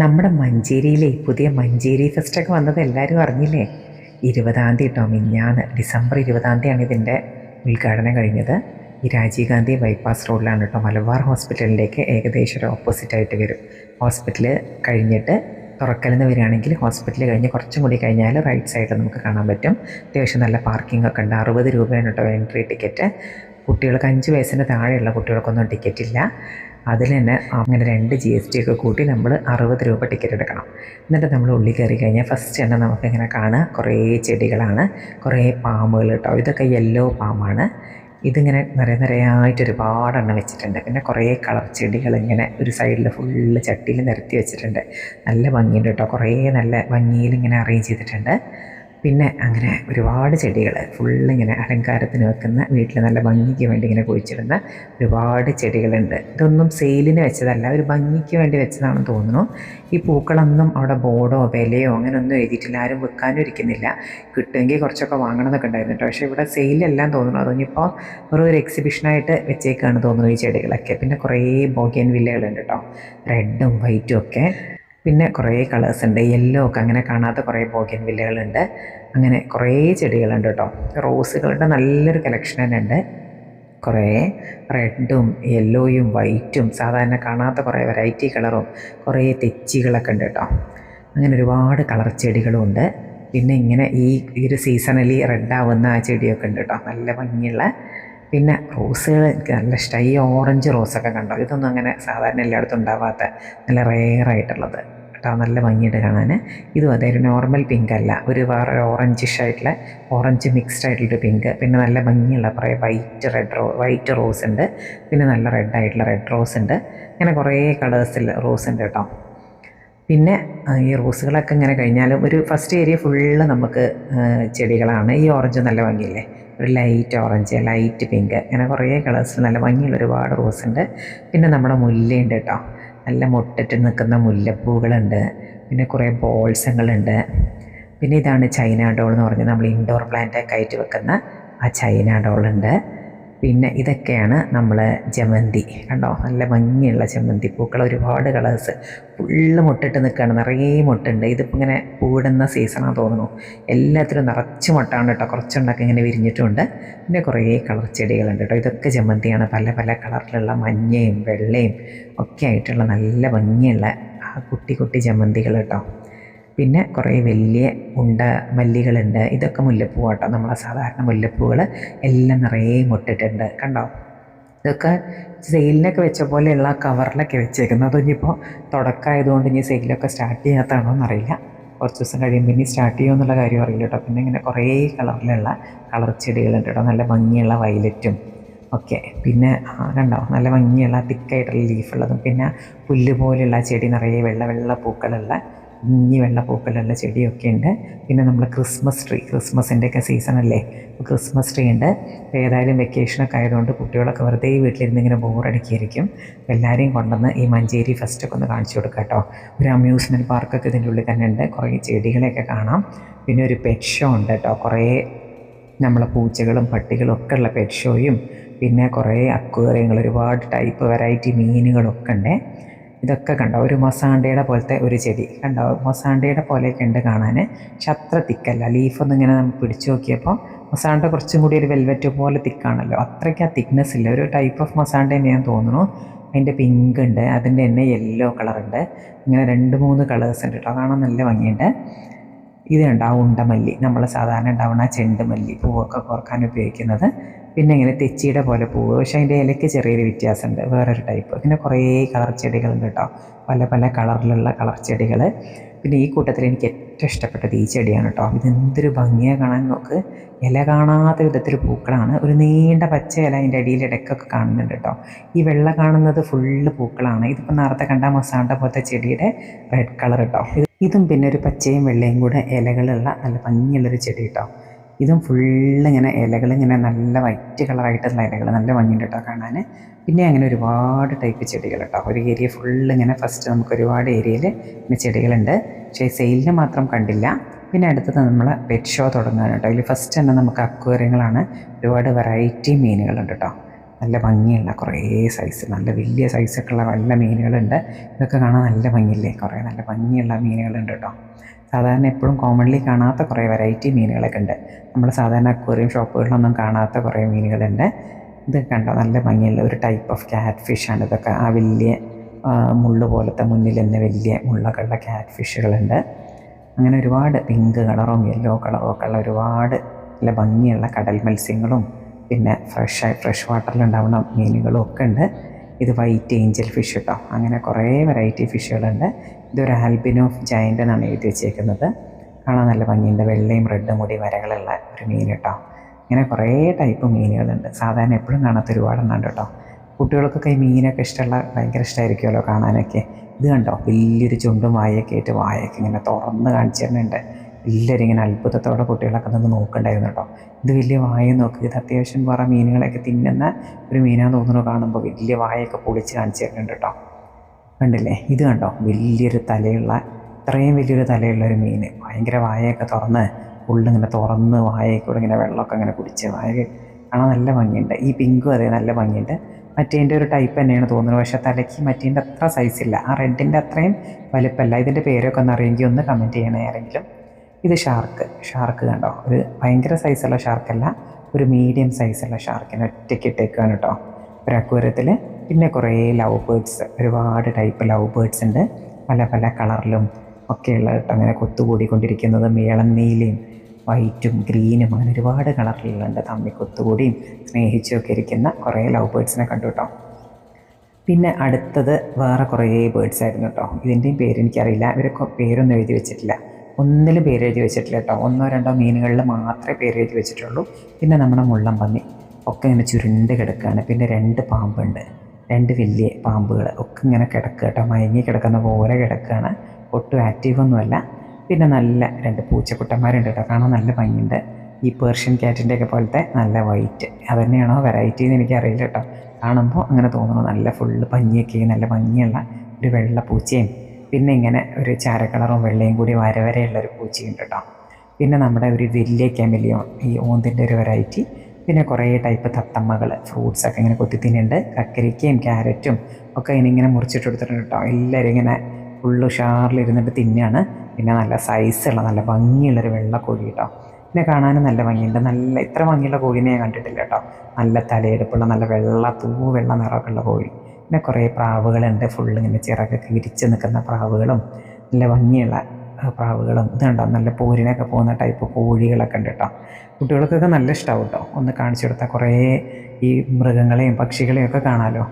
നമ്മുടെ മഞ്ചേരിയിലെ പുതിയ മഞ്ചേരി ഫെസ്റ്റൊക്കെ വന്നത് എല്ലാവരും അറിഞ്ഞില്ലേ? ഇരുപതാം തീയതി കേട്ടോ മിഞ്ഞാന്ന് ഡിസംബർ ഇരുപതാം തീയതിയാണ് ഇതിന്റെ ഉദ്ഘാടനം കഴിഞ്ഞത്. ഈ രാജീവ് ഗാന്ധി ബൈപ്പാസ് റോഡിലാണ് കേട്ടോ മലബാർ ഹോസ്പിറ്റലിലേക്ക് ഏകദേശം ഒരു ഓപ്പോസിറ്റായിട്ട് വരും. ഹോസ്പിറ്റൽ കഴിഞ്ഞിട്ട് തുറക്കലെന്ന് വരികയാണെങ്കിൽ ഹോസ്പിറ്റൽ കഴിഞ്ഞ് കുറച്ചും കൂടി കഴിഞ്ഞാൽ റൈറ്റ് സൈഡിൽ നമുക്ക് കാണാൻ പറ്റും. അത്യാവശ്യം നല്ല പാർക്കിംഗ് ഒക്കെ ഉണ്ട്. അറുപത് രൂപയാണ് കേട്ടോ എൻട്രി ടിക്കറ്റ് കുട്ടികൾക്ക് അഞ്ച് വയസ്സിന് താഴെയുള്ള കുട്ടികൾക്കൊന്നും ടിക്കറ്റ് ഇല്ല. അതിൽ തന്നെ അങ്ങനെ രണ്ട് ജി എസ് ടി ഒക്കെ കൂട്ടി നമ്മൾ അറുപത് രൂപ ടിക്കറ്റ് എടുക്കണം. എന്നിട്ട് നമ്മൾ ഉള്ളിൽ കയറി കഴിഞ്ഞാൽ ഫസ്റ്റ് തന്നെ നമുക്കിങ്ങനെ കാണുക കുറേ ചെടികളാണ്. കുറേ പാമ്പുകൾ കേട്ടോ. ഇതൊക്കെ യെല്ലോ പാമ്പാണ് ഇതിങ്ങനെ നിറയെ നിറയായിട്ട് ഒരുപാടെണ്ണം വെച്ചിട്ടുണ്ട്. പിന്നെ കുറേ കളർ ചെടികൾ ഇങ്ങനെ ഒരു സൈഡിൽ ഫുള്ള് ചട്ടിയിൽ നിരത്തി വെച്ചിട്ടുണ്ട്. നല്ല ഭംഗിയുണ്ട് കേട്ടോ. കുറേ നല്ല ഭംഗിയിൽ ഇങ്ങനെ അറേഞ്ച് ചെയ്തിട്ടുണ്ട്. പിന്നെ അങ്ങനെ ഒരുപാട് ചെടികൾ ഫുള്ളിങ്ങനെ അലങ്കാരത്തിന് വെക്കുന്ന വീട്ടിൽ നല്ല ഭംഗിക്ക് വേണ്ടി ഇങ്ങനെ കുഴിച്ചിടുന്ന ഒരുപാട് ചെടികളുണ്ട്. ഇതൊന്നും സെയിലിന് വെച്ചതല്ല ഒരു ഭംഗിക്ക് വേണ്ടി വെച്ചതാണെന്ന് തോന്നുന്നു. ഈ പൂക്കളൊന്നും അവിടെ ബോർഡോ വിലയോ അങ്ങനെയൊന്നും എഴുതിയിട്ടില്ല ആരും വെക്കാനും ഇരിക്കുന്നില്ല കിട്ടുമെങ്കിൽ കുറച്ചൊക്കെ വാങ്ങണമെന്നൊക്കെ ഉണ്ടായിരുന്നു കേട്ടോ. പക്ഷേ ഇവിടെ സെയിലെല്ലാം തോന്നുന്നു. അതിനിപ്പോൾ വെറും ഒരു എക്സിബിഷനായിട്ട് വെച്ചേക്കാണ് തോന്നുന്നു ഈ ചെടികളൊക്കെ. പിന്നെ കുറേ ബോഗിയൻ വില്ലകളുണ്ട് കേട്ടോ. റെഡും വൈറ്റും ഒക്കെ. പിന്നെ കുറേ കളേഴ്സ് ഉണ്ട്. യെല്ലോ ഒക്കെ അങ്ങനെ കാണാത്ത കുറേ ബോഗിയൻ വില്ലകളുണ്ട് അങ്ങനെ കുറേ ചെടികളുണ്ട് കേട്ടോ. റോസുകളുടെ നല്ലൊരു കളക്ഷൻ തന്നെ ഉണ്ട്. കുറേ റെഡും യെല്ലോയും വൈറ്റും സാധാരണ കാണാത്ത കുറേ വെറൈറ്റി കളറും കുറേ തെച്ചികളൊക്കെ ഉണ്ട് കേട്ടോ. അങ്ങനെ ഒരുപാട് കളർ ചെടികളും ഉണ്ട്. പിന്നെ ഇങ്ങനെ ഈ ഒരു സീസണലി റെഡാവുന്ന ആ ചെടിയൊക്കെ ഉണ്ട് കേട്ടോ. നല്ല ഭംഗിയുള്ള. പിന്നെ റോസുകൾ എനിക്ക് നല്ല ഇഷ്ടമായി ഈ ഓറഞ്ച് റോസൊക്കെ കണ്ടോ? ഇതൊന്നും അങ്ങനെ സാധാരണ എല്ലായിടത്തും ഉണ്ടാവാത്ത നല്ല റെയറായിട്ടുള്ളത് കേട്ടോ നല്ല ഭംഗിയുണ്ട് കാണാൻ. ഇതും അതെ ഒരു നോർമൽ പിങ്ക് അല്ല. ഒരു വേറെ ഓറഞ്ചിഷ് ആയിട്ടുള്ള ഓറഞ്ച് മിക്സ്ഡ് ആയിട്ടുള്ളൊരു പിങ്ക് പിന്നെ നല്ല ഭംഗിയുള്ള കുറേ white red rose white rose ഉണ്ട്. പിന്നെ നല്ല റെഡ് ആയിട്ടുള്ള റെഡ് റോസ് ഉണ്ട്. ഇങ്ങനെ കുറേ കളേഴ്സിൽ റോസ് ഉണ്ട് കേട്ടോ. പിന്നെ ഈ റോസുകളൊക്കെ ഇങ്ങനെ കഴിഞ്ഞാലും ഒരു ഫസ്റ്റ് ഏരിയ ഫുള്ള് നമുക്ക് ചെടികളാണ്. ഈ ഓറഞ്ച് നല്ല ഭംഗിയില്ലേ? ഒരു ലൈറ്റ് ഓറഞ്ച് ലൈറ്റ് പിങ്ക് അങ്ങനെ കുറേ കളേഴ്സ് നല്ല ഭംഗിയുള്ള ഒരുപാട് റോസ് ഉണ്ട്. പിന്നെ നമ്മുടെ മുല്ലയുണ്ട് കേട്ടോ. നല്ല മുട്ടറ്റ് നിൽക്കുന്ന മുല്ലപ്പൂകളുണ്ട്. പിന്നെ കുറേ ബോൾസങ്ങളുണ്ട് പിന്നെ ഇതാണ് ചൈന ഡോൾ എന്ന് പറഞ്ഞാൽ നമ്മൾ ഇൻഡോർ പ്ലാന്റ് ഒക്കെ ആയിട്ട് വെക്കുന്ന ആ ചൈന ഡോളുണ്ട് പിന്നെ ഇതൊക്കെയാണ് നമ്മൾ ജമന്തി. കണ്ടോ? നല്ല ഭംഗിയുള്ള ജമന്തി. പൂക്കൾ ഒരുപാട് കളേഴ്സ്. ഫുള്ള് മുട്ടിട്ട് നിൽക്കുകയാണ് നിറയെ മുട്ടുണ്ട്. ഇതിപ്പോൾ ഇങ്ങനെ പൂടുന്ന സീസണാണ് തോന്നുന്നു. എല്ലാത്തിലും നിറച്ച് മുട്ടാണ് കേട്ടോ കുറച്ചുണ്ടൊക്കെ ഇങ്ങനെ വിരിഞ്ഞിട്ടുണ്ട്. പിന്നെ കുറേ കളർ ചെടികളുണ്ട് കേട്ടോ ഇതൊക്കെ ജമന്തിയാണ്. പല പല കളറിലുള്ള മഞ്ഞയും വെള്ളയും ഒക്കെ ആയിട്ടുള്ള നല്ല ഭംഗിയുള്ള ആ കുട്ടി കുട്ടി ജമന്തികൾ കേട്ടോ പിന്നെ കുറേ വലിയ ഉണ്ട മല്ലികളുണ്ട്. ഇതൊക്കെ മുല്ലപ്പൂ കേട്ടോ നമ്മളെ സാധാരണ മുല്ലപ്പൂകൾ എല്ലാം നിറയെ മുട്ടിട്ടുണ്ട്. കണ്ടോ? ഇതൊക്കെ സെയിലിനൊക്കെ വെച്ച പോലെയുള്ള കവറിലൊക്കെ വെച്ചേക്കുന്നത്. ഇനിയിപ്പോൾ തുടക്കമായതുകൊണ്ട് ഇനി സെയിലൊക്കെ സ്റ്റാർട്ട് ചെയ്യാത്തതാണോ എന്നറിയില്ല. കുറച്ച് ദിവസം കഴിയുമ്പോൾ ഇനി സ്റ്റാർട്ട് ചെയ്യുമോ എന്നുള്ള കാര്യം അറിയില്ല കേട്ടോ. പിന്നെ ഇങ്ങനെ കുറേ കളറിലുള്ള കളർ ചെടികളുണ്ട് കേട്ടോ. നല്ല ഭംഗിയുള്ള വയലറ്റും ഓക്കെ പിന്നെ കണ്ടോ? നല്ല ഭംഗിയുള്ള തിക്കായിട്ടുള്ള ലീഫുള്ളതും പിന്നെ പുല്ല് പോലെയുള്ള ചെടി നിറയെ വെള്ള വെള്ള പൂക്കളുള്ള കുഞ്ഞി വെള്ള പൂക്കളുള്ള ചെടിയൊക്കെ ഉണ്ട് പിന്നെ നമ്മൾ ക്രിസ്മസ് ട്രീ ക്രിസ്മസിന്റെയൊക്കെ സീസണല്ലേ ക്രിസ്മസ് ട്രീ ഉണ്ട്. അപ്പോൾ ഏതായാലും വെക്കേഷനൊക്കെ ആയതുകൊണ്ട് കുട്ടികളൊക്കെ വെറുതെ വീട്ടിലിരുന്ന് ഇങ്ങനെ ബോറടിക്കായിരിക്കും അപ്പോൾ എല്ലാവരെയും കൊണ്ടുവന്ന് ഈ മഞ്ചേരി ഫെസ്റ്റൊക്കെ ഒന്ന് കാണിച്ചു കൊടുക്കാം കേട്ടോ. ഒരു അമ്യൂസ്മെന്റ് പാർക്കൊക്കെ ഇതിന്റെ ഉള്ളിൽ തന്നെ ഉണ്ട്. കുറേ ചെടികളെയൊക്കെ കാണാം. പിന്നെ ഒരു പെറ്റ് ഷോ ഉണ്ട് കേട്ടോ. കുറേ നമ്മളെ പൂച്ചകളും പട്ടികളും ഒക്കെ ഉള്ള പെറ്റ് ഷോയും പിന്നെ കുറേ അക്വേറിയങ്ങൾ ഒരുപാട് ടൈപ്പ് വെറൈറ്റി മീനുകളൊക്കെ ഉണ്ട്. ഇതൊക്കെ കണ്ടോ? ഒരു മൊസാണ്ടയുടെ പോലത്തെ ഒരു ചെടി കണ്ടോ? മൊസാണ്ടയുടെ പോലെയൊക്കെ ഉണ്ട് കാണാൻ. പക്ഷെ തിക്കല്ല. ലീഫൊന്നും ഇങ്ങനെ നമ്മൾ പിടിച്ചു നോക്കിയപ്പോൾ മൊസാണ്ട കുറച്ചും കൂടി ഒരു വെൽവെറ്റ് പോലെ തിക്കാണല്ലോ. അത്രയ്ക്ക് ആ തിക്നെസ് ഇല്ല. ഒരു ടൈപ്പ് ഓഫ് മൊസാണ്ട ഞാൻ തോന്നുന്നു. അതിന്റെ പിങ്ക് ഉണ്ട്. അതിന്റെ തന്നെ യെല്ലോ കളറുണ്ട് ഇങ്ങനെ രണ്ട് മൂന്ന് കളേഴ്സ് ഉണ്ട് കേട്ടോ. കാണാൻ നല്ല ഭംഗിയുണ്ട്. ഇത് കണ്ടോ ആ ഉണ്ടമല്ലി നമ്മൾ സാധാരണ ഉണ്ടാവുന്ന ആ ചെണ്ടുമല്ലി പൂവൊക്കെ കോർക്കാൻ ഉപയോഗിക്കുന്നത്. പിന്നെ ഇങ്ങനെ തെച്ചിയുടെ പോലെ പൂവ്. പക്ഷേ അതിന്റെ ഇലയ്ക്ക് ചെറിയൊരു വ്യത്യാസമുണ്ട്. വേറൊരു ടൈപ്പ്. പിന്നെ കുറേ കളർ ചെടികളുണ്ട് കേട്ടോ. പല പല കളറിലുള്ള കളർ ചെടികൾ പിന്നെ ഈ കൂട്ടത്തിൽ എനിക്ക് ഏറ്റവും ഇഷ്ടപ്പെട്ടത് ഈ ചെടിയാണ് കേട്ടോ. ഇതെന്തൊരു ഭംഗിയാണ് കാണാൻ നോക്ക്. ഇല കാണാത്ത വിധത്തിൽ പൂക്കളാണ്. ഒരു നീണ്ട പച്ച ഇല അതിന്റെ അടിയിൽ ഇടയ്ക്കൊക്കെ കാണുന്നുണ്ട് കേട്ടോ. ഈ വെള്ള കാണുന്നത് ഫുള്ള് പൂക്കളാണ്. ഇതിപ്പോൾ നേരത്തെ കണ്ട മസാണ്ട പോലത്തെ ചെടിയുടെ റെഡ് കളർ കേട്ടോ. ഇത് പിന്നെ ഒരു പച്ചയും വെള്ളയും കൂടെ ഇലകളുള്ള നല്ല ഭംഗിയുള്ളൊരു ചെടി കേട്ടോ ഇതും ഫുള്ള് ഇങ്ങനെ ഇലകൾ ഇങ്ങനെ നല്ല വൈറ്റ് കളറായിട്ടുള്ള ഇലകൾ നല്ല ഭംഗിയുണ്ട് കേട്ടോ കാണാൻ പിന്നെ അങ്ങനെ ഒരുപാട് ടൈപ്പ് ചെടികൾ കേട്ടോ ഒരു ഏരിയ ഫുള്ള് ഇങ്ങനെ ഫസ്റ്റ് നമുക്ക് ഒരുപാട് ഏരിയയിൽ ഇങ്ങനെ ചെടികളുണ്ട്. പക്ഷേ സെയിലിന് മാത്രം കണ്ടില്ല. പിന്നെ അടുത്തത് നമ്മൾ പെറ്റ് ഷോ തുടങ്ങുകയാണ് കേട്ടോ അതിൽ ഫസ്റ്റ് തന്നെ നമുക്ക് അക്വേറിയങ്ങളാണ് ഒരുപാട് വെറൈറ്റി മീനുകളുണ്ട് കേട്ടോ നല്ല ഭംഗിയുള്ള കുറേ സൈസ് നല്ല വലിയ സൈസൊക്കെ ഉള്ള നല്ല മീനുകളുണ്ട്. ഇതൊക്കെ കാണാൻ നല്ല ഭംഗിയില്ലേ? കുറേ നല്ല ഭംഗിയുള്ള മീനുകളുണ്ട് കേട്ടോ. സാധാരണ എപ്പോഴും കോമൺലി കാണാത്ത കുറേ വെറൈറ്റി മീനുകളൊക്കെ ഉണ്ട്. നമ്മൾ സാധാരണ അക്വേറിയം ഷോപ്പുകളിലൊന്നും കാണാത്ത കുറേ മീനുകളുണ്ട്. ഇത് കണ്ടോ? നല്ല ഭംഗിയുള്ള ഒരു ടൈപ്പ് ഓഫ് ക്യാറ്റ് ഫിഷാണ് ഇതൊക്കെ. ആ വലിയ മുള്ള് പോലത്തെ മുന്നിൽ തന്നെ വലിയ മുള്ളൊക്കെയുള്ള ക്യാറ്റ് ഫിഷുകളുണ്ട് അങ്ങനെ ഒരുപാട് പിങ്ക് കളറും യെല്ലോ കളറും ഒക്കെ ഉള്ള ഒരുപാട് നല്ല ഭംഗിയുള്ള കടൽ മത്സ്യങ്ങളും പിന്നെ ഫ്രഷായി ഫ്രഷ് വാട്ടറിൽ ഉണ്ടാവുന്ന മീനുകളും ഒക്കെ ഉണ്ട്. ഇത് വൈറ്റ് ഏഞ്ചൽ ഫിഷ് കേട്ടോ അങ്ങനെ കുറേ വെറൈറ്റി ഫിഷുകളുണ്ട് ഇതൊരു ആൽബിനോ ജയന്റ് എന്നാണ് എഴുതി വെച്ചേക്കുന്നത്. കാണാൻ നല്ല ഭംഗിയുണ്ട്. വെള്ളയും റെഡും കൂടി വരകളുള്ള ഒരു മീൻ കേട്ടോ ഇങ്ങനെ കുറേ ടൈപ്പ് മീനുകളുണ്ട്. സാധാരണ എപ്പോഴും കാണാത്ത ഒരുപാടെണ്ണം ഉണ്ട് കേട്ടോ കുട്ടികൾക്കൊക്കെ ഈ മീനൊക്കെ ഇഷ്ടമുള്ള ഭയങ്കര ഇഷ്ടമായിരിക്കുമല്ലോ കാണാനൊക്കെ. ഇത് കണ്ടോ? വലിയൊരു ചുണ്ടും വായൊക്കെ ആയിട്ട് വായൊക്കെ ഇങ്ങനെ തുറന്ന് കാണിച്ചു തരുന്നുണ്ട്. എല്ലാവരും ഇങ്ങനെ അത്ഭുതത്തോടെ കുട്ടികളൊക്കെ നിന്ന് നോക്കണ്ടായിരുന്നു കേട്ടോ. ഇത് വലിയ വായ നോക്കി. ഇത് അത്യാവശ്യം വേറെ മീനുകളൊക്കെ തിന്നുന്ന ഒരു മീനാന്ന് തോന്നുന്നു കാണുമ്പോൾ വലിയ വായൊക്കെ പൊളിച്ച് കാണിച്ചു തരുന്നുണ്ട് കേട്ടോ. കണ്ടില്ലേ? ഇത് കണ്ടോ? വലിയൊരു തലയുള്ള ഇത്രയും വലിയൊരു തലയുള്ള ഒരു മീൻ. ഭയങ്കര വായൊക്കെ തുറന്ന് ഉള്ളിങ്ങനെ തുറന്ന് വായക്കൂടെ ഇങ്ങനെ വെള്ളമൊക്കെ ഇങ്ങനെ കുടിച്ച് വായ കാണാൻ നല്ല ഭംഗിയുണ്ട്. ഈ പിങ്കും അതേ നല്ല ഭംഗിയുണ്ട്. മറ്റേന്റെ ഒരു ടൈപ്പ് തന്നെയാണ് തോന്നുന്നത്. പക്ഷേ തലയ്ക്ക് മറ്റേന്റെ അത്ര സൈസില്ല ആ റെഡിന്റെ അത്രയും വലുപ്പമല്ല ഇതിന്റെ പേരൊക്കെ ഒന്ന് അറിയുമെങ്കിൽ ഒന്ന് കമന്റ് ചെയ്യണേ ആരെങ്കിലും. ഇത് ഷാർക്ക് ഷാർക്ക് കണ്ടോ? ഒരു ഭയങ്കര സൈസുള്ള ഷാർക്കല്ല ഒരു മീഡിയം സൈസുള്ള ഷാർക്കിനെ ഒറ്റയ്ക്ക് ഇട്ടേക്കാണ് കേട്ടോ ഒരു അക്വരത്തിൽ പിന്നെ കുറേ ലവ് ബേർഡ്സ് ഒരുപാട് ടൈപ്പ് ലവ് ബേർഡ്സ് ഉണ്ട്. പല പല കളറിലും ഒക്കെയുള്ള അങ്ങനെ കൊത്തുകൂടിക്കൊണ്ടിരിക്കുന്നത് മേളം നീലയും വൈറ്റും ഗ്രീനും അങ്ങനെ ഒരുപാട് കളറിലുണ്ട് തമ്മി കൊത്തുകൂടിയും സ്നേഹിച്ചുമൊക്കെ ഇരിക്കുന്ന കുറേ ലവ് ബേർഡ്സിനെ കണ്ടു കേട്ടോ പിന്നെ അടുത്തത് വേറെ കുറേ ബേർഡ്സ് ആയിരുന്നു കേട്ടോ ഇതിന്റെയും പേരെനിക്കറിയില്ല ഇവരൊക്കെ പേരൊന്നും എഴുതി വെച്ചിട്ടില്ല. ഒന്നിലും പേരെഴുതി വെച്ചിട്ടില്ല കേട്ടോ. ഒന്നോ രണ്ടോ മീനുകളിൽ മാത്രമേ പേരെഴുതി വെച്ചിട്ടുള്ളൂ. പിന്നെ നമ്മുടെ മുള്ളം പന്നി ഒക്കെ ഇങ്ങനെ ചുരുണ്ട് കിടക്കുകയാണ് പിന്നെ രണ്ട് പാമ്പുണ്ട്. രണ്ട് വലിയ പാമ്പുകൾ ഒക്കെ ഇങ്ങനെ കിടക്കുക കേട്ടോ. മയങ്ങി കിടക്കുന്ന പോലെ കിടക്കുകയാണ് ഒട്ടും ആക്റ്റീവൊന്നുമല്ല പിന്നെ നല്ല രണ്ട് പൂച്ചക്കുട്ടന്മാരുണ്ട് കേട്ടോ. കാണാൻ നല്ല ഭംഗിയുണ്ട്. ഈ പേർഷ്യൻ ക്യാറ്റിന്റെയൊക്കെ പോലത്തെ നല്ല വൈറ്റ് അതന്നെയാണോ വെറൈറ്റി എന്ന് എനിക്കറിയില്ല കേട്ടോ. കാണുമ്പോൾ അങ്ങനെ തോന്നുന്നു. നല്ല ഫുള്ള് പഞ്ഞിയൊക്കെ നല്ല ഭംഗിയുള്ള ഒരു വെള്ള പൂച്ചയും പിന്നെ ഇങ്ങനെ ഒരു ചാര കളറും വെള്ളയും കൂടി വര വരെയുള്ളൊരു പൂച്ചയുണ്ട് കേട്ടോ പിന്നെ നമ്മുടെ ഒരു വലിയ കെമിലിയോ ഈ ഓന്തിന്റെ ഒരു വെറൈറ്റി. പിന്നെ കുറേ ടൈപ്പ് തത്തമ്മകൾ ഫ്രൂട്ട്സൊക്കെ ഇങ്ങനെ കൊത്തി തിന്നുണ്ട്. കക്കരിക്കയും ക്യാരറ്റും ഒക്കെ ഇങ്ങനെ മുറിച്ചിട്ട് കൊടുത്തിട്ടുണ്ട് കേട്ടോ. എല്ലാവരും ഇങ്ങനെ ഫുള്ള് ഉഷാറിലിരുന്നിട്ട് തിന്നാണ്. പിന്നെ നല്ല സൈസുള്ള നല്ല ഭംഗിയുള്ളൊരു വെള്ളക്കോഴി കോഴി കേട്ടോ. പിന്നെ കാണാനും നല്ല ഭംഗിയുണ്ട്. നല്ല ഇത്ര ഭംഗിയുള്ള കോഴിനെ ഞാൻ കണ്ടിട്ടില്ല കേട്ടോ. നല്ല തലയെടുപ്പുള്ള നല്ല വെള്ള തൂ വെള്ള നിറമൊക്കെ ഉള്ള കോഴി. പിന്നെ കുറേ പ്രാവുകളുണ്ട്. ഫുള്ള് ഇങ്ങനെ ചിറകൊക്കെ വിരിച്ച് നിൽക്കുന്ന പ്രാവുകളും നല്ല ഭംഗിയുള്ള പ്രാവുകളും ഇതുണ്ടോ? നല്ല പോരിനൊക്കെ പോകുന്ന ടൈപ്പ് കോഴികളൊക്കെ ഉണ്ട് കേട്ടോ കുട്ടികൾക്കൊക്കെ നല്ല ഇഷ്ടമാവും കേട്ടോ ഒന്ന് കാണിച്ചു കൊടുത്താൽ കുറേ ഈ മൃഗങ്ങളെയും പക്ഷികളെയും ഒക്കെ കാണാമല്ലോ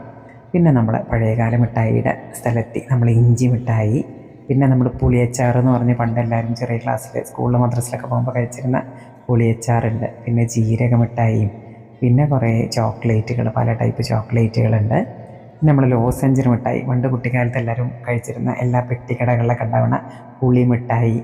പിന്നെ നമ്മൾ പഴയകാല മിഠായിയുടെ സ്ഥലത്തി നമ്മൾ ഇഞ്ചി മിഠായി പിന്നെ നമ്മൾ പുളിയച്ചാർ എന്ന് പറഞ്ഞ് പണ്ട് എല്ലാവരും ചെറിയ ക്ലാസ്സിൽ സ്കൂളിൽ മദ്രസിലൊക്കെ പോകുമ്പോൾ കഴിച്ചിരുന്ന പുളിയച്ചാറുണ്ട്. പിന്നെ ജീരക മിഠായിയും പിന്നെ കുറേ ചോക്ലേറ്റുകൾ പല ടൈപ്പ് ചോക്ലേറ്റുകളുണ്ട് പിന്നെ ലോസ് ലോസഞ്ചർ മിഠായി. പണ്ട് കുട്ടിക്കാലത്ത് എല്ലാവരും കഴിച്ചിരുന്ന എല്ലാ പെട്ടിക്കടകളിലൊക്കെ ഉണ്ടാവുന്ന പുളി മിഠായി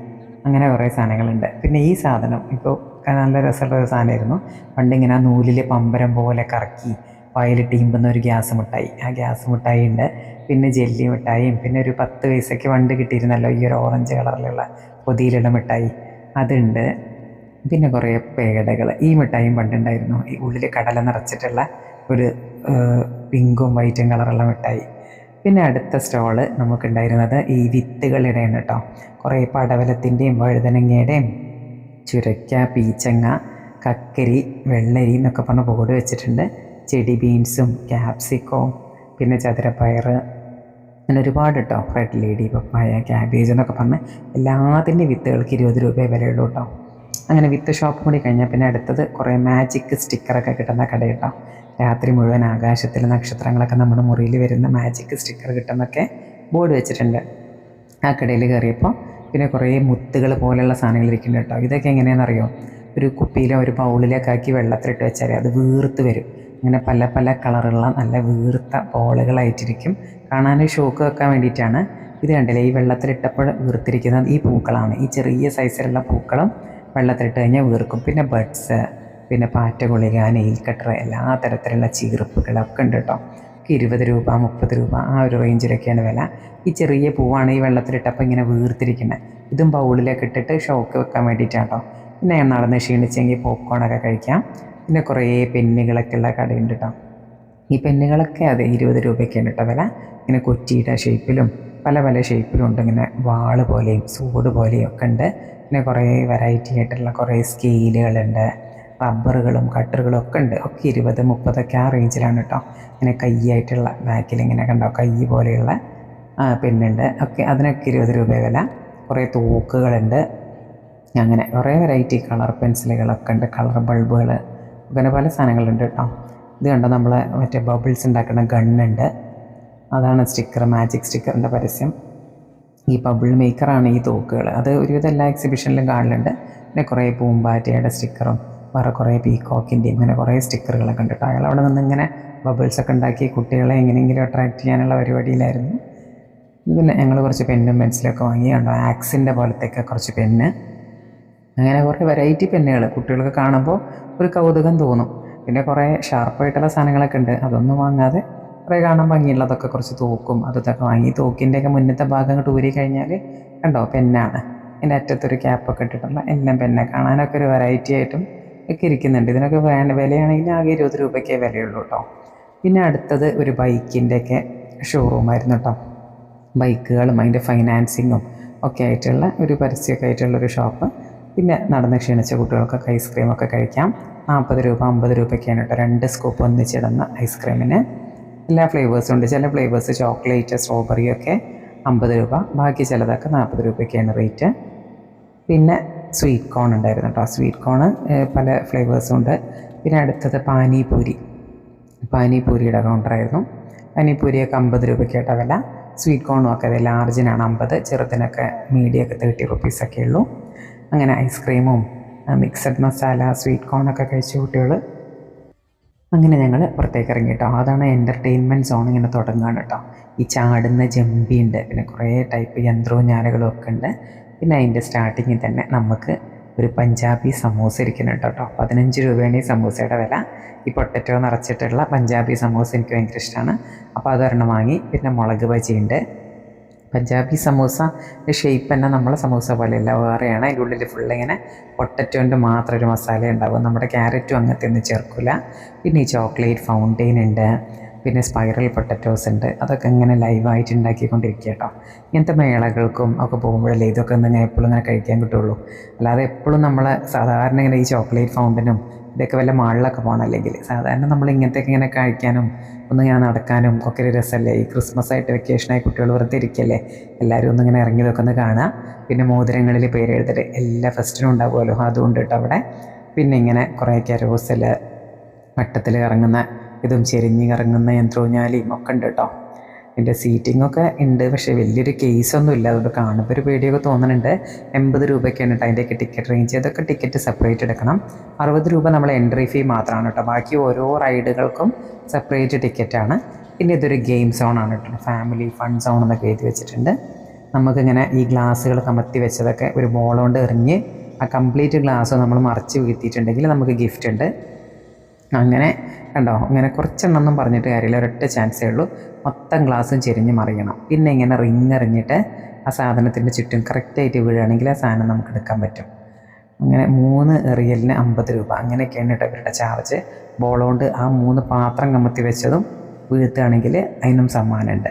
അങ്ങനെ കുറേ സാധനങ്ങളുണ്ട്. പിന്നെ ഈ സാധനം ഇപ്പോൾ നല്ല രസമുള്ള ഒരു സാധനമായിരുന്നു. പണ്ടിങ്ങനെ നൂലിൽ പമ്പരം പോലെ കറക്കി വായിലിട്ട് ഇമ്പുന്ന ഒരു ഗ്യാസ് മിഠായി. ആ ഗ്യാസ് മിഠായി ഉണ്ട്. പിന്നെ ജെല്ലി മിഠായിയും പിന്നെ ഒരു പത്ത് പൈസയ്ക്ക് പണ്ട് കിട്ടിയിരുന്നല്ലോ ഈ ഒരു ഓറഞ്ച് കളറിലുള്ള പൊതിയിലുള്ള മിഠായി. അതുണ്ട്. പിന്നെ കുറേ പേടകൾ ഈ മിഠായിയും പണ്ടുണ്ടായിരുന്നു. ഈ ഉള്ളിൽ കടല നിറച്ചിട്ടുള്ള ഒരു പിങ്കും വൈറ്റും കളറുള്ള മിഠായി പിന്നെ അടുത്ത സ്റ്റോൾ നമുക്കുണ്ടായിരുന്നത് ഈ വിത്തുകളിടെയാണ് കേട്ടോ കുറേ പടവലത്തിന്റെയും വഴുതനങ്ങയുടെയും ചുരക്ക പീച്ചങ്ങ കക്കരി വെള്ളരി എന്നൊക്കെ പറഞ്ഞ ബോർഡ് വെച്ചിട്ടുണ്ട്. ചെടി ബീൻസും ക്യാപ്സിക്കവും പിന്നെ ചതുരപ്പയർ അങ്ങനെ ഒരുപാട് കേട്ടോ റെഡ് ലേഡി പപ്പായ ക്യാബേജ് എന്നൊക്കെ പറഞ്ഞ് എല്ലാത്തിന്റെയും വിത്തുകൾക്ക് ഇരുപത് രൂപയെ വിലയുള്ളൂ കേട്ടോ അങ്ങനെ വിത്ത് ഷോപ്പ് കൂടി കഴിഞ്ഞാൽ പിന്നെ അടുത്തത് കുറേ മാജിക് സ്റ്റിക്കറൊക്കെ കിട്ടുന്ന കട കേട്ടോ രാത്രി മുഴുവൻ ആകാശത്തിൽ നക്ഷത്രങ്ങളൊക്കെ നമ്മുടെ മുറിയിൽ വരുന്ന മാജിക് സ്റ്റിക്കർ കിട്ടുന്നൊക്കെ ബോർഡ് വെച്ചിട്ടുണ്ട്. ആ കടയിൽ കയറിയപ്പോൾ പിന്നെ കുറേ മുത്തുകൾ പോലെയുള്ള സാധനങ്ങൾ ഇരിക്കുന്നുണ്ട് കേട്ടോ. ഇതൊക്കെ എങ്ങനെയാണെന്നറിയോ? ഒരു കുപ്പിയിലോ ഒരു ബൗളിലൊക്കെ ആക്കി വെള്ളത്തിലിട്ട് വെച്ചാൽ അത് വീർത്ത് വരും. ഇങ്ങനെ പല പല കളറുള്ള നല്ല വീർത്ത ബോളുകളായിട്ടിരിക്കും. കാണാൻ ഷോക്ക് വെക്കാൻ വേണ്ടിയിട്ടാണ്. ഇത് കണ്ടില്ലേ? ഈ വെള്ളത്തിലിട്ടപ്പോൾ വീർത്തിരിക്കുന്നത് ഈ പൂക്കളാണ്. ഈ ചെറിയ സൈസിലുള്ള പൂക്കളും വെള്ളത്തിലിട്ട് കഴിഞ്ഞാൽ വീർക്കും. പിന്നെ ബഡ്സ് പിന്നെ പാറ്റ ഗുളിക നെയിൽ കട്ടർ എല്ലാ തരത്തിലുള്ള ചീർപ്പുകളൊക്കെ ഉണ്ട് കേട്ടോ. ഒക്കെ ഇരുപത് രൂപ മുപ്പത് രൂപ ആ ഒരു റേഞ്ചിലൊക്കെയാണ് വില. ഈ ചെറിയ പൂവാണ് ഈ വെള്ളത്തിലിട്ടപ്പോൾ ഇങ്ങനെ വീർത്തിരിക്കുന്നത് ഇതും ബൗളിലൊക്കെ ഇട്ടിട്ട് ഷോക്ക് വെക്കാൻ വേണ്ടിയിട്ടാണ് കേട്ടോ. പിന്നെ നടന്ന് ക്ഷീണിച്ചെങ്കിൽ പോപ്കോണൊക്കെ കഴിക്കാം. പിന്നെ കുറേ പെന്നുകളൊക്കെ ഉള്ള കടയുണ്ട് കേട്ടോ. ഈ പെന്നുകളൊക്കെ അതെ ഇരുപത് രൂപയ്ക്കാണ് കേട്ടോ വില. ഇങ്ങനെ കൊച്ചിയുടെ ഷേപ്പിലും പല പല ഷേപ്പിലും ഉണ്ട്. ഇങ്ങനെ വാൾ പോലെയും സൂട് പോലെയും ഒക്കെ ഉണ്ട്. പിന്നെ കുറേ വെറൈറ്റി ആയിട്ടുള്ള കുറേ സ്കെയിലുകളുണ്ട് റബ്ബറുകളും കട്ടറുകളും ഒക്കെ ഉണ്ട്. ഒക്കെ ഇരുപത് മുപ്പതൊക്കെ ആ റേഞ്ചിലാണ് കേട്ടോ ഇങ്ങനെ കൈയായിട്ടുള്ള ബാക്കിൽ ഇങ്ങനെ കണ്ടോ? കൈ പോലെയുള്ള പിന്നുണ്ട്. ഒക്കെ അതിനൊക്കെ ഇരുപത് രൂപ വില. കുറേ തൂക്കുകളുണ്ട്. അങ്ങനെ കുറേ വെറൈറ്റി കളർ പെൻസിലുകളൊക്കെ ഉണ്ട്. കളർ ബൾബുകൾ അങ്ങനെ പല സാധനങ്ങളുണ്ട് കേട്ടോ ഇത് കണ്ടോ? നമ്മൾ മറ്റേ ബബിൾസ് ഉണ്ടാക്കുന്ന ഗണ്ണുണ്ട് അതാണ് സ്റ്റിക്കർ മാജിക് സ്റ്റിക്കറിന്റെ പരസ്യം. ഈ ബബിൾ മേക്കറാണ് ഈ തൂക്കുകൾ അത് ഒരുവിധം എല്ലാ എക്സിബിഷനിലും കാണലുണ്ട്. പിന്നെ കുറേ പൂമ്പാറ്റയുടെ സ്റ്റിക്കറും വേറെ കുറേ പീക്കോക്കിന്റെയും അങ്ങനെ കുറേ സ്റ്റിക്കറുകളൊക്കെ ഉണ്ട് അയാൾ അവിടെ നിന്ന് ഇങ്ങനെ ബബിൾസ് ഒക്കെ ഉണ്ടാക്കി കുട്ടികളെ എങ്ങനെയെങ്കിലും അട്രാക്ട് ചെയ്യാനുള്ള പരിപാടിയിലായിരുന്നു. പിന്നെ ഞങ്ങൾ കുറച്ച് പെന്നും പെൻസിലൊക്കെ വാങ്ങി കണ്ടോ ആക്സിന്റെ പോലത്തെയൊക്കെ കുറച്ച് പെന്ന്. അങ്ങനെ കുറേ വെറൈറ്റി പെന്നുകൾ കുട്ടികൾക്ക് കാണുമ്പോൾ ഒരു കൗതുകം തോന്നും. പിന്നെ കുറേ ഷാർപ്പായിട്ടുള്ള സാധനങ്ങളൊക്കെ ഉണ്ട് അതൊന്നും വാങ്ങാതെ കുറേ കാണാൻ ഭംഗിയുള്ളതൊക്കെ കുറച്ച് തൂക്കും അതൊക്കെ വാങ്ങി തൂക്കിന്റെയൊക്കെ മുന്നത്തെ ഭാഗം അങ്ങോട്ട് ഊരി കഴിഞ്ഞാൽ കണ്ടോ പെന്നാണ്. അതിന്റെ അറ്റത്തൊരു ക്യാപ്പൊക്കെ ഇട്ടിട്ടുള്ള എല്ലാം പെന്നെ കാണാനൊക്കെ ഒരു വെറൈറ്റി ആയിട്ടും ഒക്കെ ഇരിക്കുന്നുണ്ട്. ഇതിനൊക്കെ വേണ്ട വിലയാണെങ്കിൽ ആകെ ഇരുപത് രൂപയ്ക്കേ വിലയുള്ളൂ കേട്ടോ പിന്നെ അടുത്തത് ഒരു ബൈക്കിന്റെയൊക്കെ ഷോറൂമായിരുന്നു കേട്ടോ ബൈക്കുകളും അതിന്റെ ഫൈനാൻസിങ്ങും ഒക്കെ ആയിട്ടുള്ള ഒരു പരസ്യമൊക്കെ ആയിട്ടുള്ള ഒരു ഷോപ്പ് പിന്നെ നടന്ന് ക്ഷീണിച്ച കുട്ടികൾക്കൊക്കെ ഐസ്ക്രീമൊക്കെ കഴിക്കാം. നാൽപ്പത് രൂപ അമ്പത് രൂപയ്ക്കാണ് കേട്ടോ രണ്ട് സ്കൂപ്പ് ഒന്നിച്ചിടുന്ന ഐസ്ക്രീമിന് എല്ലാ ഫ്ലേവേഴ്സും ഉണ്ട്. ചില ഫ്ലേവേഴ്സ് ചോക്ലേറ്റ് സ്ട്രോബെറിയൊക്കെ അമ്പത് രൂപ. ബാക്കി ചിലതൊക്കെ നാൽപ്പത് രൂപയ്ക്കാണ് റേറ്റ് പിന്നെ സ്വീറ്റ് കോൺ ഉണ്ടായിരുന്നു കേട്ടോ. സ്വീറ്റ് കോണ് പല ഫ്ലേവേഴ്സും ഉണ്ട്. പിന്നെ അടുത്തത് പാനിപൂരി. പാനിപൂരിയുടെ കൗണ്ടറായിരുന്നു പാനിപൂരിയൊക്കെ അമ്പത് രൂപയ്ക്കായിട്ട് വില. സ്വീറ്റ് കോണും ഒക്കെ വില ലാർജിനാണ് അമ്പത്. ചെറുതിനൊക്കെ മീഡിയൊക്കെ തേർട്ടി റുപ്പീസൊക്കെ ഉള്ളൂ. അങ്ങനെ ഐസ്ക്രീമും മിക്സഡ് മസാല സ്വീറ്റ് കോണൊക്കെ കഴിച്ച കുട്ടികൾ അങ്ങനെ ഞങ്ങൾ പുറത്തേക്ക് ഇറങ്ങി കേട്ടോ. അതാണ് എന്റർടൈൻമെന്റ് സോൺ ഇങ്ങനെ തുടങ്ങുകയാണ് കേട്ടോ. ഈ ചാടുന്ന ജമ്പിയുണ്ട് പിന്നെ കുറേ ടൈപ്പ് യന്ത്രവും ഞാനുകളും ഒക്കെ ഉണ്ട്. പിന്നെ അതിന്റെ സ്റ്റാർട്ടിങ്ങിൽ തന്നെ നമുക്ക് ഒരു പഞ്ചാബി സമൂസ ഇരിക്കുന്നുണ്ട് കേട്ടോ. പതിനഞ്ച് രൂപയാണ് ഈ സമൂസയുടെ വില. ഈ പൊട്ടറ്റോ നിറച്ചിട്ടുള്ള പഞ്ചാബി സമൂസ എനിക്ക് ഭയങ്കര ഇഷ്ടമാണ്. അപ്പോൾ അതൊരെണ്ണം വാങ്ങി പിന്നെ മുളക് ബജിയുണ്ട്. പഞ്ചാബി സമൂസ ഷേപ്പ് തന്നെ നമ്മളെ സമൂസ പോലെയല്ല വേറെയാണ്. അതിന്റെ ഉള്ളിൽ ഫുൾ ഇങ്ങനെ പൊട്ടറ്റോന്റെ മാത്രം ഒരു മസാല ഉണ്ടാവും നമ്മുടെ ക്യാരറ്റും അങ്ങനത്തെ ഒന്നും ചേർക്കില്ല പിന്നെ ഈ ചോക്ലേറ്റ് ഫൗണ്ടെയിൻ ഉണ്ട്. പിന്നെ സ്പൈറൽ പൊട്ടറ്റോസ് ഉണ്ട്. അതൊക്കെ ഇങ്ങനെ ലൈവായിട്ട് ഉണ്ടാക്കിക്കൊണ്ടിരിക്കുക കേട്ടോ ഇങ്ങനത്തെ മേളകൾക്കും ഒക്കെ പോകുമ്പോഴല്ലേ ഇതൊക്കെ ഒന്ന് ഇങ്ങനെ എപ്പോഴും ഇങ്ങനെ കഴിക്കാൻ കിട്ടുള്ളൂ അല്ലാതെ എപ്പോഴും നമ്മൾ സാധാരണ ഇങ്ങനെ ഈ ചോക്ലേറ്റ് ഫൗണ്ടനും ഇതൊക്കെ വല്ല മാളിലൊക്കെ പോകണം അല്ലെങ്കിൽ സാധാരണ നമ്മൾ ഇങ്ങനത്തെയൊക്കെ ഇങ്ങനെ കഴിക്കാനും ഞാൻ നടക്കാനും ഒക്കെ ഒരു രസമല്ലേ? ഈ ക്രിസ്മസ് ആയിട്ട് വെക്കേഷനായി കുട്ടികൾ വെറുതെ ഇരിക്കല്ലേ? എല്ലാവരും ഒന്ന് ഇങ്ങനെ ഇറങ്ങിയതൊക്കെ ഒന്ന് കാണുക പിന്നെ മോതിരങ്ങളിൽ പേരെഴുതിട്ട് എല്ലാ ഫെസ്റ്റിനും ഉണ്ടാവുമല്ലോ. അതുകൊണ്ട് കേട്ടോ അവിടെ. പിന്നെ ഇങ്ങനെ കുറേ കരോസൽ വട്ടത്തിൽ ഇറങ്ങുന്ന ഇതും ചെരിഞ്ഞ് ഇറങ്ങുന്ന യന്ത്രൂഞ്ഞാലിയും ഒക്കെ ഉണ്ട് കേട്ടോ ഇതിന്റെ സീറ്റിംഗ് ഒക്കെ ഉണ്ട് പക്ഷേ വലിയൊരു കേസൊന്നും ഇല്ല. അതുകൊണ്ട് കാണുമ്പോൾ ഒരു പേടിയൊക്കെ തോന്നുന്നുണ്ട്. എൺപത് രൂപയ്ക്കാണ് കേട്ടോ അതിന്റെയൊക്കെ ടിക്കറ്റ് റേഞ്ച് അതൊക്കെ ടിക്കറ്റ് സെപ്പറേറ്റ് എടുക്കണം. അറുപത് രൂപ നമ്മൾ എൻട്രി ഫീ മാത്രമാണ് കേട്ടോ ബാക്കി ഓരോ റൈഡുകൾക്കും സെപ്പറേറ്റ് ടിക്കറ്റാണ് പിന്നെ ഇതൊരു ഗെയിം സോണാണ് കേട്ടോ ഫാമിലി ഫൺ സോൺ എന്നൊക്കെ എഴുതി വെച്ചിട്ടുണ്ട്. നമുക്കിങ്ങനെ ഈ ഗ്ലാസ്സുകൾ കമത്തി വെച്ചതൊക്കെ ഒരു ബോൾ കൊണ്ട് എറിഞ്ഞ് ആ കംപ്ലീറ്റ് ഗ്ലാസ് നമ്മൾ മറിച്ച് വീഴ്ത്തിയിട്ടുണ്ടെങ്കിൽ നമുക്ക് ഗിഫ്റ്റ് ഉണ്ട്. അങ്ങനെ കണ്ടോ? അങ്ങനെ കുറച്ചെണ്ണമൊന്നും പറഞ്ഞിട്ട് കാര്യമില്ല. ഒരൊറ്റ ചാൻസേ ഉള്ളൂ. മൊത്തം ഗ്ലാസ്സും ചെരിഞ്ഞ് മറിയണം. പിന്നെ ഇങ്ങനെ റിങ് എറിഞ്ഞിട്ട് ആ സാധനത്തിന്റെ ചുറ്റും കറക്റ്റായിട്ട് വീഴുകയാണെങ്കിൽ ആ സാധനം നമുക്ക് എടുക്കാൻ പറ്റും. അങ്ങനെ മൂന്ന് എറിയലിന് അമ്പത് രൂപ. അങ്ങനെയൊക്കെയാണ് കേട്ടോ ഇവരുടെ ചാർജ്. ബോളോണ്ട് ആ മൂന്ന് പാത്രം കമത്തി വെച്ചതും വീഴ്ത്തുകയാണെങ്കിൽ അതിനും സമ്മാനമുണ്ട്.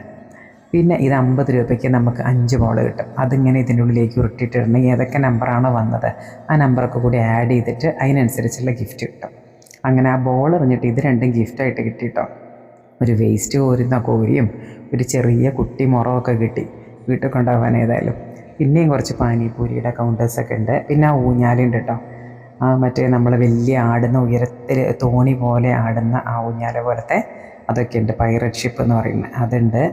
പിന്നെ ഇത് അമ്പത് രൂപയ്ക്ക് നമുക്ക് അഞ്ച് ബോൾ കിട്ടും. അതിങ്ങനെ ഇതിന്റെ ഉള്ളിലേക്ക് ഉരുട്ടിയിട്ടുണ്ടെങ്കിൽ ഏതൊക്കെ നമ്പറാണോ വന്നത്? ആ നമ്പറൊക്കെ കൂടി ആഡ് ചെയ്തിട്ട് അതിനനുസരിച്ചുള്ള ഗിഫ്റ്റ് കിട്ടും. അങ്ങനെ ആ ബോൾ എറിഞ്ഞിട്ട് ഇത് രണ്ടും ഗിഫ്റ്റായിട്ട് കിട്ടി കേട്ടോ ഒരു വേസ്റ്റ് കോരുന്ന കോരിയും ഒരു ചെറിയ കുട്ടി മുറമൊക്കെ കിട്ടി. വീട്ടിൽ കൊണ്ടുപോകാൻ ഏതായാലും. പിന്നെയും കുറച്ച് പാനിപൂരിയുടെ കൗണ്ടേഴ്സൊക്കെ ഉണ്ട്. പിന്നെ ആ ഊഞ്ഞാലുണ്ട് കേട്ടോ ആ മറ്റേ നമ്മൾ വലിയ ആടുന്ന ഉയരത്തിൽ തോണി പോലെ ആടുന്ന ആ ഊഞ്ഞാല പോലത്തെ അതൊക്കെ ഉണ്ട്. പൈററ്റ് ഷിപ്പ് എന്ന് പറയുന്നത് അതുണ്ട്.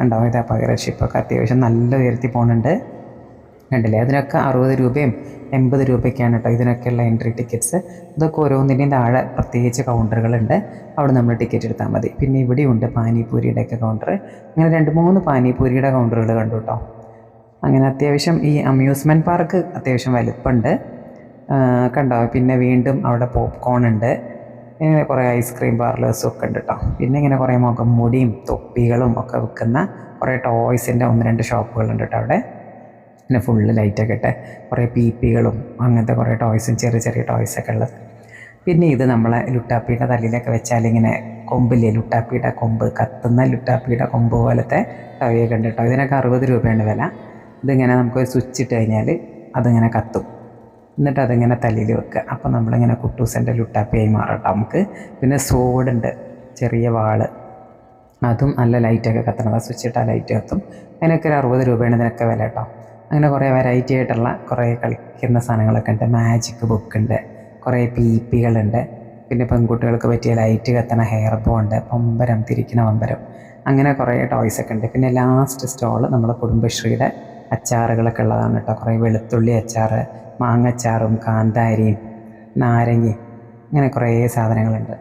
ഉണ്ടാവും ഇതാ പൈററ്റ് ഷിപ്പൊക്കെ അത്യാവശ്യം നല്ല ഉയർത്തി പോകുന്നുണ്ട് കണ്ടില്ലേ? അതിനൊക്കെ അറുപത് രൂപയും എൺപത് രൂപയ്ക്കാണ് കേട്ടോ ഇതിനൊക്കെയുള്ള എൻട്രി ടിക്കറ്റ്സ് ഇതൊക്കെ ഓരോന്നിന്റെയും താഴെ പ്രത്യേകിച്ച് കൗണ്ടറുകളുണ്ട് അവിടെ നമ്മൾ ടിക്കറ്റ് എടുത്താൽ മതി. പിന്നെ ഇവിടെയുണ്ട് പാനിപൂരിയുടെ ഒക്കെ കൗണ്ടർ അങ്ങനെ രണ്ട് മൂന്ന് പാനിപൂരിയുടെ കൗണ്ടറുകൾ കണ്ടു കേട്ടോ അങ്ങനെ അത്യാവശ്യം ഈ അമ്യൂസ്മെന്റ് പാർക്ക് അത്യാവശ്യം വലുപ്പമുണ്ട്. കണ്ടോ? പിന്നെ വീണ്ടും അവിടെ പോപ്കോൺ ഉണ്ട്. ഇങ്ങനെ കുറേ ഐസ്ക്രീം പാർലേഴ്സും ഒക്കെ ഉണ്ട് കേട്ടോ പിന്നെ ഇങ്ങനെ കുറേ മുഖം മുടിയും തൊപ്പികളും ഒക്കെ വിൽക്കുന്ന കുറേ ടോയ്സിന്റെ ഒന്ന് രണ്ട് ഷോപ്പുകളുണ്ട് കേട്ടോ അവിടെ. പിന്നെ ഫുള്ള് ലൈറ്റൊക്കെ ഇട്ട് കുറേ പി പികളും അങ്ങനത്തെ കുറേ ടോയ്സും ചെറിയ ചെറിയ ടോയ്സൊക്കെ ഉള്ളത്. പിന്നെ ഇത് നമ്മളെ ലുട്ടാപ്പിയുടെ തലയിലൊക്കെ വെച്ചാൽ ഇങ്ങനെ കൊമ്പില്ലേ? ലുട്ടാപ്പിയുടെ കൊമ്പ് കത്തുന്ന ലുട്ടാപ്പിയുടെ കൊമ്പ് പോലത്തെ തവയൊക്കെ ഉണ്ട് കേട്ടോ. ഇതിനൊക്കെ അറുപത് രൂപയാണ് വില. ഇതിങ്ങനെ നമുക്ക് സ്വിച്ച് ഇട്ട് കഴിഞ്ഞാൽ അതിങ്ങനെ കത്തും. എന്നിട്ട് അതിങ്ങനെ തലയിൽ വെക്കുക. അപ്പോൾ നമ്മളിങ്ങനെ കുട്ടൂസന്റെ ലുട്ടാപ്പിയായി മാറട്ടോ നമുക്ക്. പിന്നെ സോഡുണ്ട് ചെറിയ വാൾ. അതും നല്ല ലൈറ്റൊക്കെ അത് സ്വിച്ച് ഇട്ടാൽ ലൈറ്റ് കത്തും. അതിനൊക്കെ ഒരു അറുപത് രൂപയാണ് ഇതിനൊക്കെ വില കേട്ടോ. അങ്ങനെ കുറേ വെറൈറ്റി ആയിട്ടുള്ള കുറേ കളിക്കുന്ന സാധനങ്ങളൊക്കെ ഉണ്ട്. മാജിക് ബുക്ക് ഉണ്ട്. കുറേ പീപ്പികളുണ്ട്. പിന്നെ പെൺകുട്ടികൾക്ക് പറ്റിയ ലൈറ്റ് കത്തണ ഹെയർ ബോ ഉണ്ട്. പമ്പരം തിരിക്കണ പമ്പരം. അങ്ങനെ കുറേ ടോയ്സ് ഒക്കെ ഉണ്ട്. പിന്നെ ലാസ്റ്റ് സ്റ്റോൾ നമ്മുടെ കുടുംബശ്രീയുടെ അച്ചാറുകളൊക്കെ ഉള്ളതാണ് കേട്ടോ. കുറേ വെളുത്തുള്ളി അച്ചാറ് മാങ്ങച്ചാറും കാന്താരിയും നാരങ്ങയും അങ്ങനെ കുറേ സാധനങ്ങളുണ്ട്.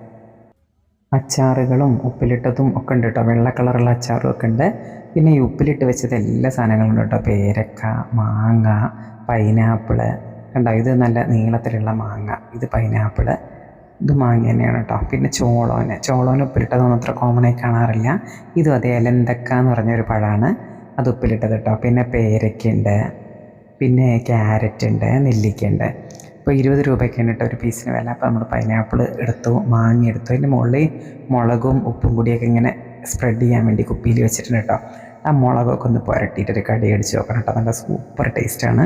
അച്ചാറുകളും ഉപ്പിലിട്ടതും ഒക്കെ ഉണ്ട് കേട്ടോ. വെള്ള കളറുള്ള അച്ചാറും ഒക്കെ ഉണ്ട്. പിന്നെ ഈ ഉപ്പിലിട്ട് വെച്ചത് എല്ലാ സാധനങ്ങളും കേട്ടോ. പേരക്ക മാങ്ങ പൈനാപ്പിൾ. കണ്ടോ? ഇത് നല്ല നീളത്തിലുള്ള മാങ്ങ. ഇത് പൈനാപ്പിൾ. ഇത് മാങ്ങ തന്നെയാണ് കേട്ടോ. പിന്നെ ചോളോന്. ചോളോന് ഉപ്പിലിട്ടതൊന്നും അത്ര കോമൺ ആയി കാണാറില്ല. ഇതും അതേ എലന്തക്ക എന്ന് പറഞ്ഞൊരു പഴമാണ്. അത് ഉപ്പിലിട്ടത് കേട്ടോ. പിന്നെ പേരയ്ക്കുണ്ട് പിന്നെ ക്യാരറ്റ് ഉണ്ട് നെല്ലിക്ക ഉണ്ട് ഇപ്പോൾ ഇരുപത് രൂപയ്ക്കാണ് കേട്ടോ ഒരു പീസിന് വില. അപ്പോൾ നമ്മൾ പൈനാപ്പിൾ എടുത്തു മാങ്ങ എടുത്തു. അതിന്റെ മുകളിൽ മുളകും ഉപ്പും കൂടിയൊക്കെ ഇങ്ങനെ സ്പ്രെഡ് ചെയ്യാൻ വേണ്ടി കുപ്പിയിൽ വെച്ചിട്ടുണ്ട് കേട്ടോ. ആ മുളകൊക്കെ ഒന്ന് പുരട്ടിയിട്ടൊരു കടി അടിച്ച് നോക്കണം കേട്ടോ. നല്ല സൂപ്പർ ടേസ്റ്റാണ്.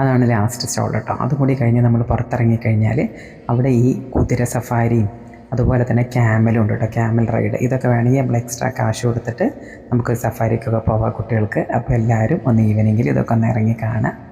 അതാണ് ലാസ്റ്റ് സ്റ്റോൾ കേട്ടോ. അതും കൂടി കഴിഞ്ഞ് നമ്മൾ പുറത്തിറങ്ങി കഴിഞ്ഞാൽ അവിടെ ഈ കുതിര സഫാരിയും അതുപോലെ തന്നെ ക്യാമലും ഉണ്ട് കേട്ടോ. ക്യാമൽ റൈഡ് ഇതൊക്കെ വേണമെങ്കിൽ നമ്മൾ എക്സ്ട്രാ കാശ് കൊടുത്തിട്ട് നമുക്ക് സഫാരിക്കൊക്കെ പോവാം കുട്ടികൾക്ക്. അപ്പോൾ എല്ലാവരും ഒന്ന് ഈവനിങ്ങിൽ ഇതൊക്കെ ഒന്ന് ഇറങ്ങി കാണാം.